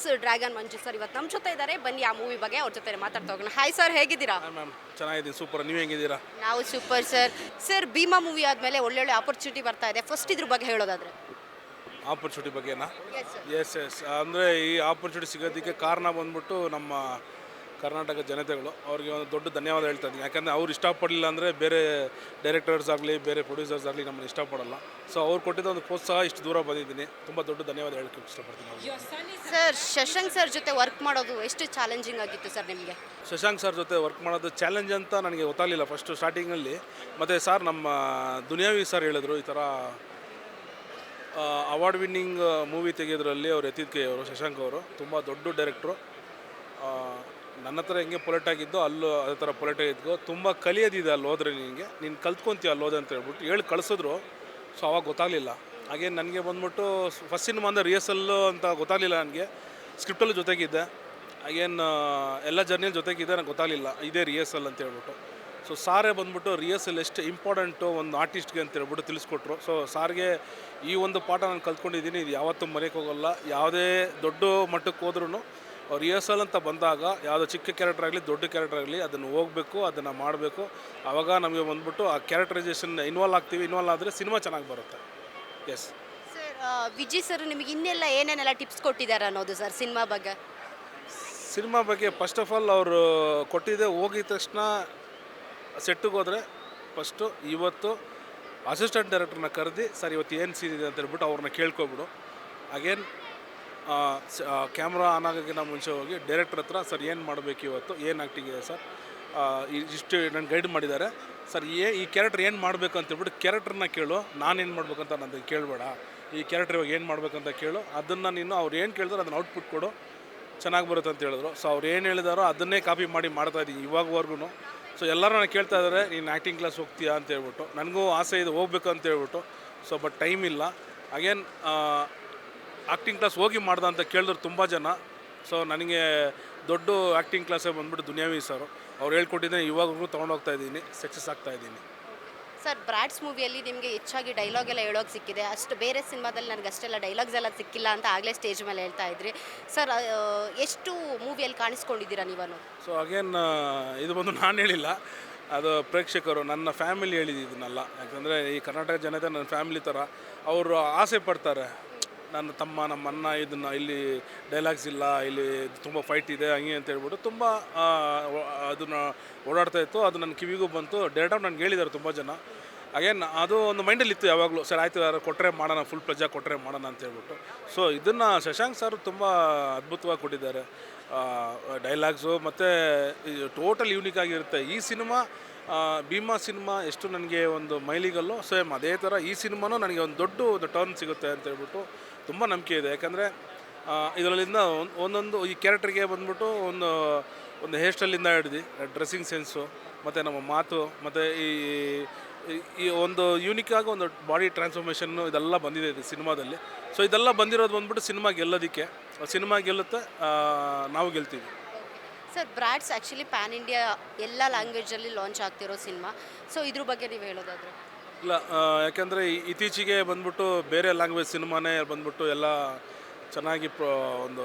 S dragon ಮಂಜು sir ಇವತ್ತು ನಮ್ಮ ಜೊತೆ ಇದ್ದಾರೆ. ಬನ್ನಿ ಆ ಮೂವಿ ಬಗ್ಗೆ ಅವ್ರ ಜೊತೆ ಮಾತಾಡ್ತಾ ಹೋಗೋಣ. ಹಾಯ್ ಸರ್ ಹೇಗಿದ್ದೀರಾ? ಮ್ಯಾಮ್ ಚೆನ್ನಾಗಿದ್ದೀನಿ. ಸೂಪರ್ ನೀವು ಹೆಂಗಿದ್ದೀರಾ? ನಾವು super sir sir Bheema movie ಆದಮೇಲೆ ಒಳ್ಳೊಳ್ಳೆ ಆಪರ್ಚುನಿಟಿ ಬರ್ತಾ ಇದೆ. ಫಸ್ಟ್ ಇದ್ರ ಬಗ್ಗೆ ಹೇಳೋದಾದ್ರೆ. ಆಪರ್ಚುನಿಟಿ ಬಗ್ಗೆನಾ? ಎಸ್ ಎಸ್ ಅಂದರೆ ಈ ಆಪರ್ಚುನಿಟಿ ಸಿಗೋದಕ್ಕೆ ಕಾರಣ ಬಂದ್ಬಿಟ್ಟು ನಮ್ಮ ಕರ್ನಾಟಕ ಜನತೆಗಳು ಅವರಿಗೆ ಒಂದು ದೊಡ್ಡ ಧನ್ಯವಾದ ಹೇಳ್ತಾ ಇದ್ದೀನಿ. ಯಾಕಂದರೆ ಅವ್ರು ಇಷ್ಟಪಡಲಿಲ್ಲ ಅಂದರೆ ಬೇರೆ ಡೈರೆಕ್ಟರ್ಸ್ ಆಗಲಿ ಬೇರೆ ಪ್ರೊಡ್ಯೂಸರ್ಸ್ ಆಗಲಿ ನಮ್ಮನ್ನು ಇಷ್ಟಪಡಲ್ಲ. ಸೊ ಅವ್ರು ಕೊಟ್ಟಿದ್ದ ಒಂದು ಪ್ರೋತ್ಸಾಹ ಇಷ್ಟು ದೂರ ಬಂದಿದ್ದೀನಿ. ತುಂಬ ದೊಡ್ಡ ಧನ್ಯವಾದ ಹೇಳಕ್ಕೆ ಇಷ್ಟಪಡ್ತೀನಿ. ಸರ್ ಶಶಾಂಕ್ ಸರ್ ಜೊತೆ ವರ್ಕ್ ಮಾಡೋದು ಎಷ್ಟು ಚಾಲೆಂಜಿಂಗ್ ಆಗಿತ್ತು ಸರ್ ನಿಮಗೆ? ಶಶಾಂಕ್ ಸರ್ ಜೊತೆ ವರ್ಕ್ ಮಾಡೋದು ಚಾಲೆಂಜ್ ಅಂತ ನನಗೆ ಗೊತ್ತಾಗಲಿಲ್ಲ ಫಸ್ಟು ಸ್ಟಾರ್ಟಿಂಗಲ್ಲಿ ಮತ್ತು ಸರ್ ನಮ್ಮ ದುನಿಯಾವಿ ಸರ್ ಹೇಳಿದ್ರು ಈ ಥರ ಅವಾರ್ಡ್ ವಿನ್ನಿಂಗ್ ಮೂವಿ ತೆಗೆಯೋದ್ರಲ್ಲಿ ಅವ್ರು ಎತ್ತಿದ್ಕೆ ಕೈ ಅವರು ಶಶಾಂಕ್ ಅವರು. ತುಂಬ ದೊಡ್ಡ ಡೈರೆಕ್ಟ್ರು ನನ್ನ ಹತ್ರ ಹೆಂಗೆ ಪೊಲೆಟ್ ಆಗಿದ್ದೋ ಅಲ್ಲೂ ಅದೇ ಥರ ಪೊಲೆಟ್ ತುಂಬ ಕಲಿಯೋದಿದೆ ಅಲ್ಲಿ ಹೋದ್ರೆ ನಿನಗೆ. ನೀನು ಕಲ್ತ್ಕೊಂತೀಯ ಅಲ್ಲಿ ಹೋದೆ ಅಂತ ಹೇಳ್ಬಿಟ್ಟು ಹೇಳಿ ಕಳಿಸಿದ್ರು. ಸೊ ಅವಾಗ ಗೊತ್ತಾಗಲಿಲ್ಲ. ಹಾಗೆ ನನಗೆ ಬಂದ್ಬಿಟ್ಟು ಫಸ್ಟ್ ಸಿನಿಮಾ ಅಂದರೆ ರಿಹರ್ಸಲ್ಲು ಅಂತ ಗೊತ್ತಾಗಲಿಲ್ಲ ನನಗೆ. ಸ್ಕ್ರಿಪ್ಟಲ್ಲೂ ಜೊತೆಗಿದ್ದೆ. ಹಾಗೇನು ಎಲ್ಲ ಜರ್ನಿಯಲ್ಲಿ ಜೊತೆಗಿದ್ದೆ ನನಗೆ ಗೊತ್ತಾಗಲಿಲ್ಲ. ಇದೇ ರಿಹರ್ಸಲ್ ಅಂತ ಹೇಳ್ಬಿಟ್ಟು. ಸೊ ಸಾರೇ ಬಂದ್ಬಿಟ್ಟು ರಿಹರ್ಸಲ್ ಎಷ್ಟು ಇಂಪಾರ್ಟೆಂಟು ಒಂದು ಆರ್ಟಿಸ್ಟ್ಗೆ ಅಂತ ಹೇಳ್ಬಿಟ್ಟು ತಿಳಿಸ್ಕೊಟ್ರು. ಸೊ ಸಾರ್ಗೆ ಈ ಒಂದು ಪಾಠ ನಾನು ಕಲ್ತ್ಕೊಂಡಿದ್ದೀನಿ, ಇದು ಯಾವತ್ತೂ ಮರೆಯೋಕ್ಕೋಗಲ್ಲ. ಯಾವುದೇ ದೊಡ್ಡ ಮಟ್ಟಕ್ಕೆ ಹೋದ್ರೂ ರಿಹರ್ಸಲ್ ಅಂತ ಬಂದಾಗ ಯಾವುದೋ ಚಿಕ್ಕ ಕ್ಯಾರೆಕ್ಟರ್ ಆಗಲಿ ದೊಡ್ಡ ಕ್ಯಾರೆಕ್ಟರ್ ಆಗಲಿ ಅದನ್ನು ಹೋಗಬೇಕು ಅದನ್ನು ಮಾಡಬೇಕು. ಆವಾಗ ನಮಗೆ ಬಂದ್ಬಿಟ್ಟು ಆ ಕ್ಯಾರೆಕ್ಟರೈಸೇಷನ್ ಇನ್ವಾಲ್ವ್ ಆಗ್ತೀವಿ ಇನ್ವಾಲ್ವ್ ಆದರೆ ಸಿನಿಮಾ ಚೆನ್ನಾಗಿ ಬರುತ್ತೆ. ಎಸ್ ಸರ್ ವಿಜಯ್ ಸರ್ ನಿಮಗೆ ಇನ್ನೆಲ್ಲ ಏನೇನೆಲ್ಲ ಟಿಪ್ಸ್ ಕೊಟ್ಟಿದ್ದಾರೆ ಅನ್ನೋದು ಸರ್ ಸಿನಿಮಾ ಬಗ್ಗೆ? ಸಿನಿಮಾ ಬಗ್ಗೆ ಫಸ್ಟ್ ಆಫ್ ಆಲ್ ಅವರು ಕೊಟ್ಟಿದ್ದೆ ಹೋಗಿದ ತಕ್ಷಣ ಸೆಟ್ಟಿಗೆ ಹೋದರೆ ಫಸ್ಟು ಇವತ್ತು ಅಸಿಸ್ಟೆಂಟ್ ಡೈರೆಕ್ಟರ್ನ ಕರೆದಿ ಸರ್ ಇವತ್ತು ಏನು ಸೀನ್ ಇದೆ? ಅಂತ ಹೇಳ್ಬಿಟ್ಟು ಅವ್ರನ್ನ ಕೇಳ್ಕೊಬಿಡು. ಅಗೇನ್ ಕ್ಯಾಮ್ರಾ ಆನ್ ಆಗೋಕ್ಕಿಂತ ಮುಂಚೆ ಹೋಗಿ ಡೈರೆಕ್ಟ್ರ್ ಹತ್ರ, ಸರ್, ಏನು ಮಾಡಬೇಕು ಇವತ್ತು? ಏನು ಆ್ಯಕ್ಟಿಂಗ್ ಇದೆ, ಸರ್? ಇಷ್ಟು ನನ್ನ ಗೈಡ್ ಮಾಡಿದ್ದಾರೆ. ಸರ್, ಏ, ಈ ಕ್ಯಾರೆಕ್ಟರ್ ಏನು ಮಾಡಬೇಕು ಅಂತ ಹೇಳ್ಬಿಟ್ಟು ಕೇಳು. ನಾನೇನು ಮಾಡ್ಬೇಕಂತ ನನ್ನ ಕೇಳಬೇಡ. ಈ ಕ್ಯಾರೆಕ್ಟರ್ ಇವಾಗ ಏನು ಮಾಡ್ಬೇಕಂತ ಕೇಳು. ಅದನ್ನು ನೀನು ಅವ್ರು ಏನು ಕೇಳಿದ್ರು ಅದನ್ನು ಔಟ್ಪುಟ್ ಕೊಡು. ಚೆನ್ನಾಗಿ ಬರುತ್ತೆ ಅಂತ ಹೇಳಿದ್ರು. ಸೊ ಅವ್ರು ಏನು ಹೇಳಿದಾರೋ ಅದನ್ನೇ ಕಾಪಿ ಮಾಡಿ ಮಾಡ್ತಾ ಇದ್ದೀನಿ ಇವಾಗವರೆಗೂ ಸೊ ಎಲ್ಲರೂ ನಾನು ಕೇಳ್ತಾ ಇದ್ದಾರೆ ನೀನು ಆ್ಯಕ್ಟಿಂಗ್ ಕ್ಲಾಸ್ ಹೋಗ್ತೀಯಾ? ಅಂತ ಹೇಳ್ಬಿಟ್ಟು. ನನಗೂ ಆಸೆ ಇದೆ, ಹೋಗ್ಬೇಕು ಅಂತ ಹೇಳ್ಬಿಟ್ಟು. ಸೊ ಬಟ್ ಟೈಮ್ ಇಲ್ಲ. ಅಗೇನ್ ಆ್ಯಕ್ಟಿಂಗ್ ಕ್ಲಾಸ್ ಹೋಗಿ ಮಾಡ್ದ ಅಂತ ಕೇಳಿದ್ರು ತುಂಬ ಜನ. ಸೊ ನನಗೆ ದೊಡ್ಡ ಆ್ಯಕ್ಟಿಂಗ್ ಕ್ಲಾಸೇ ಬಂದ್ಬಿಟ್ಟು ದುನಿಯಾವಿ ಸರ್ ಅವ್ರು ಹೇಳ್ಕೊಟ್ಟಿದ್ದೆ ಇವಾಗೂ ತೊಗೊಂಡೋಗ್ತಾ ಇದ್ದೀನಿ ಸಕ್ಸಸ್ ಆಗ್ತಾ ಇದ್ದೀನಿ. ಸರ್ ಬ್ರಾಡ್ಸ್ ಮೂವಿಯಲ್ಲಿ ನಿಮಗೆ ಹೆಚ್ಚಾಗಿ ಡೈಲಾಗ್ ಎಲ್ಲ ಹೇಳೋಕೆ ಸಿಕ್ಕಿದೆ. ಅಷ್ಟು ಬೇರೆ ಸಿನಿಮಾದಲ್ಲಿ ನನಗೆ ಅಷ್ಟೆಲ್ಲ ಡೈಲಾಗ್ಸ್ ಎಲ್ಲ ಸಿಕ್ಕಿಲ್ಲ ಅಂತ ಆಗಲೇ ಸ್ಟೇಜ್ ಮೇಲೆ ಹೇಳ್ತಾ ಇದ್ರಿ. ಸರ್ ಎಷ್ಟು ಮೂವಿಯಲ್ಲಿ ಕಾಣಿಸ್ಕೊಂಡಿದ್ದೀರಾ ನೀವು ಅನ್ನೋದು? ಸೊ ಅಗೇನ್ ಇದು ಬಂದು ನಾನು ಹೇಳಿಲ್ಲ. ಅದು ಪ್ರೇಕ್ಷಕರು ನನ್ನ ಫ್ಯಾಮಿಲಿ ಹೇಳಿದ್ದು ಇದನ್ನೆಲ್ಲ. ಯಾಕಂದರೆ ಈ ಕರ್ನಾಟಕ ಜನತೆ ನನ್ನ ಫ್ಯಾಮಿಲಿ ಥರ ಅವರು ಆಸೆ ಪಡ್ತಾರೆ. ನನ್ನ ತಮ್ಮ, ನಮ್ಮ ಅಣ್ಣ ಇದನ್ನು ಇಲ್ಲಿ ಡೈಲಾಗ್ಸ್ ಇಲ್ಲ, ಇಲ್ಲಿ ತುಂಬ ಫೈಟ್ ಇದೆ, ಹಂಗೆ ಅಂತ ಹೇಳ್ಬಿಟ್ಟು ತುಂಬ ಅದನ್ನು ಓಡಾಡ್ತಾ ಇತ್ತು. ಅದು ನನ್ನ ಕಿವಿಗೂ ಬಂತು. ಡೈರೆಕ್ಟಾಗಿ ನನಗೆ ಹೇಳಿದ್ದಾರೆ ತುಂಬ ಜನ. ಅಗೇನ್ ಅದು ಒಂದು ಮೈಂಡಲ್ಲಿ ಇತ್ತು ಯಾವಾಗಲೂ. ಸರ್, ಆಯಿತು ಯಾರು ಕೊಟ್ಟರೆ ಮಾಡೋಣ ಫುಲ್ ಪ್ಲಜಾ ಕೊಟ್ಟರೆ ಮಾಡೋಣ ಅಂತ ಹೇಳ್ಬಿಟ್ಟು. ಸೊ ಇದನ್ನು ಶಶಾಂಕ್ ಸರ್ ತುಂಬ ಅದ್ಭುತವಾಗಿ ಕೊಟ್ಟಿದ್ದಾರೆ. ಡೈಲಾಗ್ಸು ಮತ್ತು ಟೋಟಲ್ ಯೂನಿಕ್ ಆಗಿರುತ್ತೆ. ಈ ಸಿನಿಮಾ ಭೀಮಾ ಸಿನಿಮಾ ಎಷ್ಟು ನನಗೆ ಒಂದು ಮೈಲಿಗಲ್ಲು ಸೇಮ್ ಅದೇ ಥರ ಈ ಸಿನಿಮಾನೂ ನನಗೆ ಒಂದು ದೊಡ್ಡ ಒಂದು ಟರ್ನ್ ಸಿಗುತ್ತೆ ಅಂತ ಹೇಳ್ಬಿಟ್ಟು ತುಂಬ ನಂಬಿಕೆ ಇದೆ. ಯಾಕಂದರೆ ಇದರಲ್ಲಿಂದ ಒಂದೊಂದು ಈ ಕ್ಯಾರೆಕ್ಟರ್ಗೆ ಬಂದ್ಬಿಟ್ಟು ಒಂದು ಒಂದು ಹೇರ್ ಸ್ಟೈಲಿಂದ ಹಿಡ್ದು ಡ್ರೆಸ್ಸಿಂಗ್ ಸೆನ್ಸು ಮತ್ತು ನಮ್ಮ ಮಾತು, ಮತ್ತು ಈ, ಈ- ಒಂದು ಯೂನಿಕ್ ಆಗಿ ಒಂದು ಬಾಡಿ ಟ್ರಾನ್ಸ್ಫಾರ್ಮೇಷನ್ನು ಇದೆಲ್ಲ ಬಂದಿದೆ ಇದು ಸಿನಿಮಾದಲ್ಲಿ. ಸೊ ಇದೆಲ್ಲ ಬಂದಿರೋದು ಬಂದ್ಬಿಟ್ಟು ಸಿನಿಮಾ ಗೆಲ್ಲೋದಕ್ಕೆ. ಸಿನಿಮಾ ಗೆಲ್ಲುತ್ತೆ ನಾವು ಗೆಲ್ತೀವಿ. Sir bros actually pan India ಎಲ್ಲ ಲ್ಯಾಂಗ್ವೇಜಲ್ಲಿ ಲಾಂಚ್ ಆಗ್ತಿರೋ ಸಿನಿಮಾ. ಸೊ ಇದ್ರ ಬಗ್ಗೆ ನೀವು ಹೇಳೋದಾದ್ರೆ. ಇಲ್ಲ ಯಾಕೆಂದರೆ ಇತ್ತೀಚೆಗೆ ಬಂದ್ಬಿಟ್ಟು ಬೇರೆ ಲ್ಯಾಂಗ್ವೇಜ್ ಸಿನಿಮಾನೇ ಬಂದ್ಬಿಟ್ಟು ಎಲ್ಲ ಚೆನ್ನಾಗಿ ಒಂದು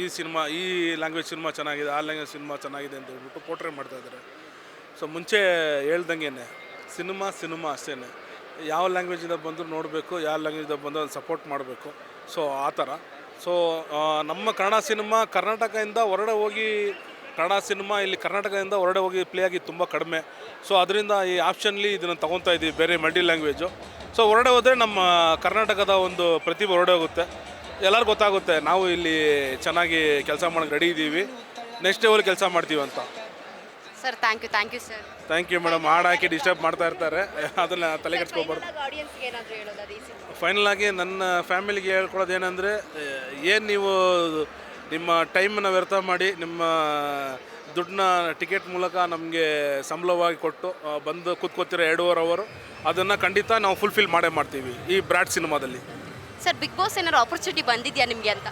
ಈ ಸಿನಿಮಾ, ಈ ಲ್ಯಾಂಗ್ವೇಜ್ ಸಿನಿಮಾ ಚೆನ್ನಾಗಿದೆ, ಆ ಲ್ಯಾಂಗ್ವೇಜ್ ಸಿನಿಮಾ ಚೆನ್ನಾಗಿದೆ ಅಂತ ಹೇಳ್ಬಿಟ್ಟು ಪೋಟ್ರೆ ಮಾಡ್ತಾ ಇದ್ದಾರೆ. ಸೊ ಮುಂಚೆ ಹೇಳ್ದಂಗೆ ಸಿನಿಮಾ ಸಿನಿಮಾ ಅಷ್ಟೇ ಯಾವ ಲ್ಯಾಂಗ್ವೇಜಿಂದ ಬಂದರೂ ನೋಡಬೇಕು, ಯಾವ ಲ್ಯಾಂಗ್ವೇಜಿಂದ ಬಂದರೂ ಅದನ್ನು ಸಪೋರ್ಟ್ ಮಾಡಬೇಕು. ಸೊ ಆ ಥರ. ಸೊ ನಮ್ಮ ಕನ್ನಡ ಸಿನಿಮಾ ಕರ್ನಾಟಕದಿಂದ ಹೊರಡೆ ಹೋಗಿ ಕನ್ನಡ ಸಿನಿಮಾ ಇಲ್ಲಿ ಕರ್ನಾಟಕದಿಂದ ಹೊರಡೆ ಹೋಗಿ ಪ್ಲೇ ಆಗಿ ತುಂಬ ಕಡಿಮೆ. ಸೊ ಅದರಿಂದ ಈ ಆಪ್ಷನ್ಲಿ ಇದನ್ನು ತೊಗೊತಾ ಇದ್ದೀವಿ ಬೇರೆ ಮಲ್ಟಿ ಲ್ಯಾಂಗ್ವೇಜು ಸೊ ಹೊರಡೆ ಹೋದರೆ ನಮ್ಮ ಕರ್ನಾಟಕದ ಒಂದು ಪ್ರತಿಭೆ ಹೊರಡೆ ಹೋಗುತ್ತೆ. ಎಲ್ಲರಿಗೂ ಗೊತ್ತಾಗುತ್ತೆ ನಾವು ಇಲ್ಲಿ ಚೆನ್ನಾಗಿ ಕೆಲಸ ಮಾಡೋಕ್ಕೆ ರೆಡಿ ಇದ್ದೀವಿ ನೆಕ್ಸ್ಟ್ ಲೆವೆಲ್ ಕೆಲಸ ಮಾಡ್ತೀವಿ ಅಂತ. Sir thank you thank you sir thank you madam ಹಾಡು ಹಾಕಿ ಡಿಸ್ಟರ್ಬ್ ಮಾಡ್ತಾ ಇರ್ತಾರೆ. ಅದನ್ನು ತಲೆ ಕೆಡ್ಸ್ಕೊಬಾರ್ದು. ಫೈನಲ್ ಆಗಿ ನನ್ನ ಫ್ಯಾಮಿಲಿಗೆ ಹೇಳ್ಕೊಳ್ಳೋದು ಏನಂದರೆ ಏನು ನೀವು ನಿಮ್ಮ ಟೈಮನ್ನು ವ್ಯರ್ಥ ಮಾಡಿ ನಿಮ್ಮ ದುಡ್ಡನ್ನ ಟಿಕೆಟ್ ಮೂಲಕ ನಮಗೆ ಸಂಬಳವಾಗಿ ಕೊಟ್ಟು ಬಂದು ಕೂತ್ಕೋತಿರೋ ಎರಡೂವರೆ ಅವರು ಅದನ್ನು ಖಂಡಿತ ನಾವು ಫುಲ್ಫಿಲ್ ಮಾಡೇ ಮಾಡ್ತೀವಿ ಈ ಬ್ರಾಡ್ ಸಿನಿಮಾದಲ್ಲಿ. ಸರ್ ಬಿಗ್ ಬಾಸ್ ಏನಾದ್ರು ಆಪರ್ಚುನಿಟಿ ಬಂದಿದೆಯಾ ನಿಮಗೆ ಅಂತ?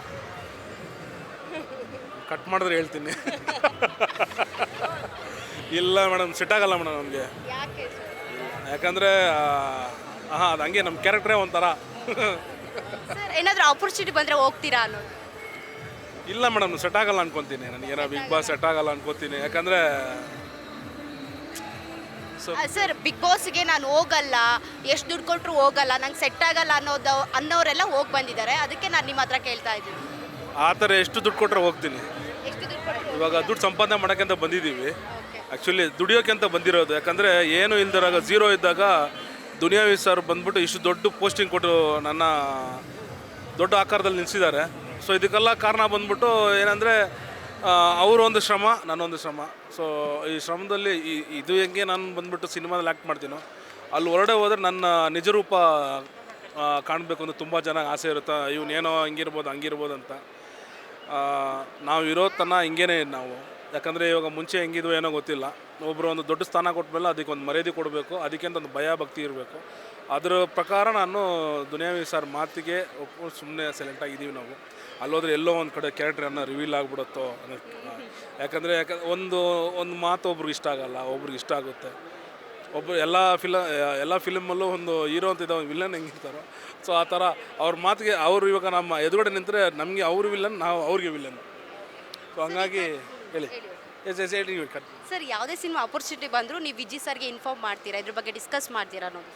ಕಟ್ ಮಾಡಿದ್ರೆ ಹೇಳ್ತೀನಿ. ಇಲ್ಲ ಮೇಡಮ್ ಸಿಟ್ಟಾಗಲ್ಲ ಆಗಲ್ಲ ಮೇಡಮ್ ನಮಗೆ. ಯಾಕೆ ಯಾಕಂದರೆ ಹಾಂ ಅದು ಹಂಗೆ ನಮ್ಮ ಕ್ಯಾರೆಕ್ಟ್ರೇ ಒಂಥರ. ಏನಾದರೂ ಆಪರ್ಚುನಿಟಿ ಬಂದರೆ ಹೋಗ್ತೀರಾ ಅನ್ನೋದು? ಇಲ್ಲ ಮೇಡಮ್ ಸೆಟ್ ಆಗಲ್ಲ ಅನ್ಕೊತೀನಿ. ನನಗೇನೋ ಬಿಗ್ ಬಾಸ್ ಸೆಟ್ ಆಗಲ್ಲ ಅನ್ಕೋತೀನಿ. ಯಾಕಂದರೆ ಸರ್ ಬಿಗ್ ಬಾಸ್ಗೆ ನಾನು ಹೋಗಲ್ಲ. ಎಷ್ಟು ದುಡ್ಡು ಕೊಟ್ಟರು ಹೋಗಲ್ಲ. ನಂಗೆ ಸೆಟ್ ಆಗಲ್ಲ ಅನ್ನೋದು ಅನ್ನೋರೆಲ್ಲ ಹೋಗಿ ಬಂದಿದ್ದಾರೆ. ಅದಕ್ಕೆ ನಾನು ನಿಮ್ಮ ಹತ್ರ ಕೇಳ್ತಾ ಇದ್ದೀನಿ. ಆ ಥರ ಎಷ್ಟು ದುಡ್ಡು ಕೊಟ್ಟರೆ ಹೋಗ್ತೀನಿ. ಎಷ್ಟು ದುಡ್ಡು ಕೊಟ್ಟರು ಇವಾಗ ದುಡ್ಡು ಸಂಪಾದನೆ ಮಾಡೋಕ್ಕೆ ಅಂತ ಬಂದಿದ್ದೀವಿ. ಆ್ಯಕ್ಚುಲಿ ದುಡಿಯೋಕೆ ಅಂತ ಬಂದಿರೋದು. ಯಾಕಂದರೆ ಏನು ಇಲ್ದಿರಾಗ ಝೀರೋ ಇದ್ದಾಗ ದುನಿಯಾವಿ ಸರ್ ಬಂದ್ಬಿಟ್ಟು ಇಷ್ಟು ದೊಡ್ಡ ಪೋಸ್ಟಿಂಗ್ ಕೊಟ್ಟು ನನ್ನ ದೊಡ್ಡ ಆಕಾರದಲ್ಲಿ ನಿಲ್ಲಿಸಿದ್ದಾರೆ ಸೊ ಇದಕ್ಕೆಲ್ಲ ಕಾರಣ ಬಂದ್ಬಿಟ್ಟು ಏನಂದರೆ ಅವರೊಂದು ಶ್ರಮ, ನನ್ನೊಂದು ಶ್ರಮ. ಸೊ ಈ ಶ್ರಮದಲ್ಲಿ ಇದು ಹೆಂಗೆ ನಾನು ಬಂದ್ಬಿಟ್ಟು ಸಿನಿಮಾದಲ್ಲಿ ಆ್ಯಕ್ಟ್ ಮಾಡ್ತೀನೋ, ಅಲ್ಲಿ ಹೊರಡೆ ಹೋದರೆ ನನ್ನ ನಿಜರೂಪ ಕಾಣಬೇಕು ಅಂತ ತುಂಬ ಜನ ಆಸೆ ಇರುತ್ತೆ. ಇವನೇನೋ ಹಂಗಿರ್ಬೋದು ಹಂಗಿರ್ಬೋದು ಅಂತ. ನಾವು ಇರೋ ತನ ಹಿಂಗೇನೆ ನಾವು. ಯಾಕಂದರೆ ಇವಾಗ ಮುಂಚೆ ಹೆಂಗಿದ್ವು ಏನೋ ಗೊತ್ತಿಲ್ಲ. ಒಬ್ಬರು ಒಂದು ದೊಡ್ಡ ಸ್ಥಾನ ಕೊಟ್ಮೇಲೆ ಅದಕ್ಕೆ ಒಂದು ಮರ್ಯಾದೆ ಕೊಡಬೇಕು ಅದಕ್ಕೆ ಅಂತ ಒಂದು ಭಯ ಭಕ್ತಿ ಇರಬೇಕು. ಅದರ ಪ್ರಕಾರ ನಾನು ದುನಿಯಾವಿ ಸರ್ ಮಾತಿಗೆ ಒಪ್ಕೊಂಡು ಸುಮ್ಮನೆ ಸೈಲೆಂಟ್ ಆಗಿದ್ದೀವಿ ನಾವು. ಅಲ್ಲೋದ್ರೆ ಎಲ್ಲೋ ಒಂದು ಕಡೆ ಕ್ಯಾರೆಕ್ಟರನ್ನು ರಿವೀಲ್ ಆಗಿಬಿಡುತ್ತೋ ಅನ್ನೋಕ್ಕೆ ಯಾಕಂದರೆ ಯಾಕೆ, ಒಂದು ಒಂದು ಮಾತು ಒಬ್ರಿಗೆ ಇಷ್ಟ ಆಗಲ್ಲ, ಒಬ್ರಿಗೆ ಇಷ್ಟ ಆಗುತ್ತೆ. ಒಬ್ಬರು ಎಲ್ಲ ಫಿಲ ಎಲ್ಲ ಫಿಲಮಲ್ಲೂ ಒಂದು ಹೀರೋ ಅಂತ ಇದ್ದಾವೆ ವಿಲನ್ ಹೆಂಗಿರ್ತಾರೋ ಸೊ ಆ ಥರ ಅವ್ರ ಮಾತಿಗೆ, ಅವರು ಇವಾಗ ನಮ್ಮ ಎದುರುಗಡೆ ನಿಂತರೆ ನಮಗೆ ಅವರು ವಿಲನ್ ನಾವು ಅವ್ರಿಗೆ ವಿಲನ್ ಸೊ ಹಂಗಾಗಿ ಹೇಳಿ. ಎಸ್ ಎಸ್ ಹೇಳಿ ಕಟ್. ಸರ್ ಯಾವುದೇ ಸಿನಿಮಾ ಅಪರ್ಚುನಿಟಿ ಬಂದರೂ ನೀವು ವಿಜಿ ಸರ್ಗೆ ಇನ್ಫಾರ್ಮ್ ಮಾಡ್ತೀರಾ? ಇದ್ರ ಬಗ್ಗೆ ಡಿಸ್ಕಸ್ ಮಾಡ್ತೀರಾ ಅನ್ನೋದು?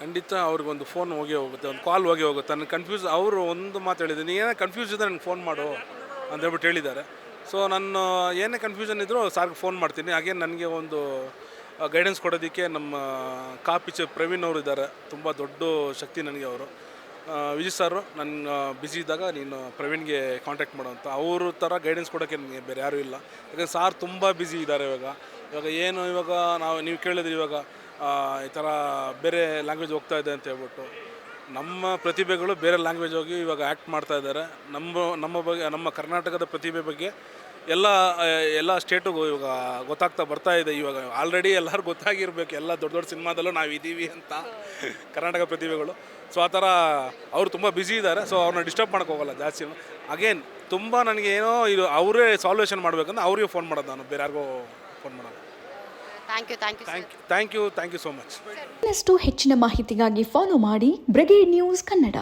ಖಂಡಿತ ಅವ್ರಿಗೊಂದು ಫೋನ್ ಹೋಗಿ ಹೋಗುತ್ತೆ ಒಂದು ಕಾಲ್ ಹೋಗಿ ಹೋಗುತ್ತೆ. ನನಗೆ ಕನ್ಫ್ಯೂಸ್ ಅವರು ಒಂದು ಮಾತು ಹೇಳಿದ್ದೀನಿ ಏನೇ ಕನ್ಫ್ಯೂಸ್ ಇದ್ದರೆ ನನಗೆ ಫೋನ್ ಮಾಡು ಅಂತ ಹೇಳ್ಬಿಟ್ಟು ಹೇಳಿದ್ದಾರೆ. ಸೊ ನಾನು ಏನೇ ಕನ್ಫ್ಯೂಷನ್ ಇದ್ದರೂ ಸಾರ್ಗೆ ಫೋನ್ ಮಾಡ್ತೀನಿ. ಹಾಗೆ ನನಗೆ ಒಂದು ಗೈಡೆನ್ಸ್ ಕೊಡೋದಕ್ಕೆ ನಮ್ಮ ಕಾ ಪಿಕ್ಚರ್ ಪ್ರವೀಣ್ ಅವರು ಇದ್ದಾರೆ. ತುಂಬ ದೊಡ್ಡ ಶಕ್ತಿ ನನಗೆ ಅವರು. ವಿಜಯ್ ಸರ್ ನನ್ನ ಬ್ಯುಸಿ ಇದ್ದಾಗ ನೀನು ಪ್ರವೀಣ್ಗೆ ಕಾಂಟ್ಯಾಕ್ಟ್ ಮಾಡೋ ಅಂತ ಅವ್ರ ಥರ ಗೈಡೆನ್ಸ್ ಕೊಡೋಕ್ಕೆ ನನಗೆ ಬೇರೆ ಯಾರೂ ಇಲ್ಲ. ಯಾಕಂದ್ರೆ ಸಾರ್ ತುಂಬ ಬ್ಯುಸಿ ಇದ್ದಾರೆ ಇವಾಗ. ಇವಾಗ ಏನು ಇವಾಗ ನಾವು, ನೀವು ಕೇಳಿದ್ರಿ ಇವಾಗ ಈ ಥರ ಬೇರೆ ಲ್ಯಾಂಗ್ವೇಜ್ ಹೋಗ್ತಾ ಇದೆ ಅಂತ ಹೇಳ್ಬಿಟ್ಟು. ನಮ್ಮ ಪ್ರತಿಭೆಗಳು ಬೇರೆ ಲ್ಯಾಂಗ್ವೇಜ್ ಹೋಗಿ ಇವಾಗ ಆ್ಯಕ್ಟ್ ಮಾಡ್ತಾ ಇದ್ದಾರೆ. ನಮ್ಮ ನಮ್ಮ ಬಗ್ಗೆ, ನಮ್ಮ ಕರ್ನಾಟಕದ ಪ್ರತಿಭೆ ಬಗ್ಗೆ ಎಲ್ಲ ಎಲ್ಲ ಸ್ಟೇಟಿಗೂ ಇವಾಗ ಗೊತ್ತಾಗ್ತಾ ಬರ್ತಾ ಇದೆ. ಇವಾಗ ಆಲ್ರೆಡಿ ಎಲ್ಲರೂ ಗೊತ್ತಾಗಿರ್ಬೇಕು. ಎಲ್ಲ ದೊಡ್ಡ ದೊಡ್ಡ ಸಿನಿಮಾದಲ್ಲೂ ನಾವು ಇದ್ದೀವಿ ಅಂತ ಕರ್ನಾಟಕ ಪ್ರತಿಭೆಗಳು. ಸೊ ಆ ಥರ ಅವರು ತುಂಬ ಬ್ಯುಸಿ ಇದ್ದಾರೆ. ಸೊ ಅವ್ರನ್ನ ಡಿಸ್ಟರ್ಬ್ ಮಾಡೋಕೆ ಹೋಗಲ್ಲ ಜಾಸ್ತಿ. ಅಗೇನ್ ತುಂಬ ನನಗೆ ಏನೋ ಇದು ಅವರೇ ಸಾಲ್ವೇಷನ್ ಮಾಡಬೇಕಂದ್ರೆ ಅವ್ರಿಗೆ ಫೋನ್ ಮಾಡೋದು ನಾನು. ಬೇರೆ ಯಾರಿಗೂ ಫೋನ್ ಮಾಡೋದು. Thank you thank you thank you thank you thank you so much ಇನ್ನಷ್ಟು ಹೆಚ್ಚಿನ ಮಾಹಿತಿಗಾಗಿ ಫಾಲೋ ಮಾಡಿ ಬ್ರಿಗೇಡ್ ನ್ಯೂಸ್ ಕನ್ನಡ.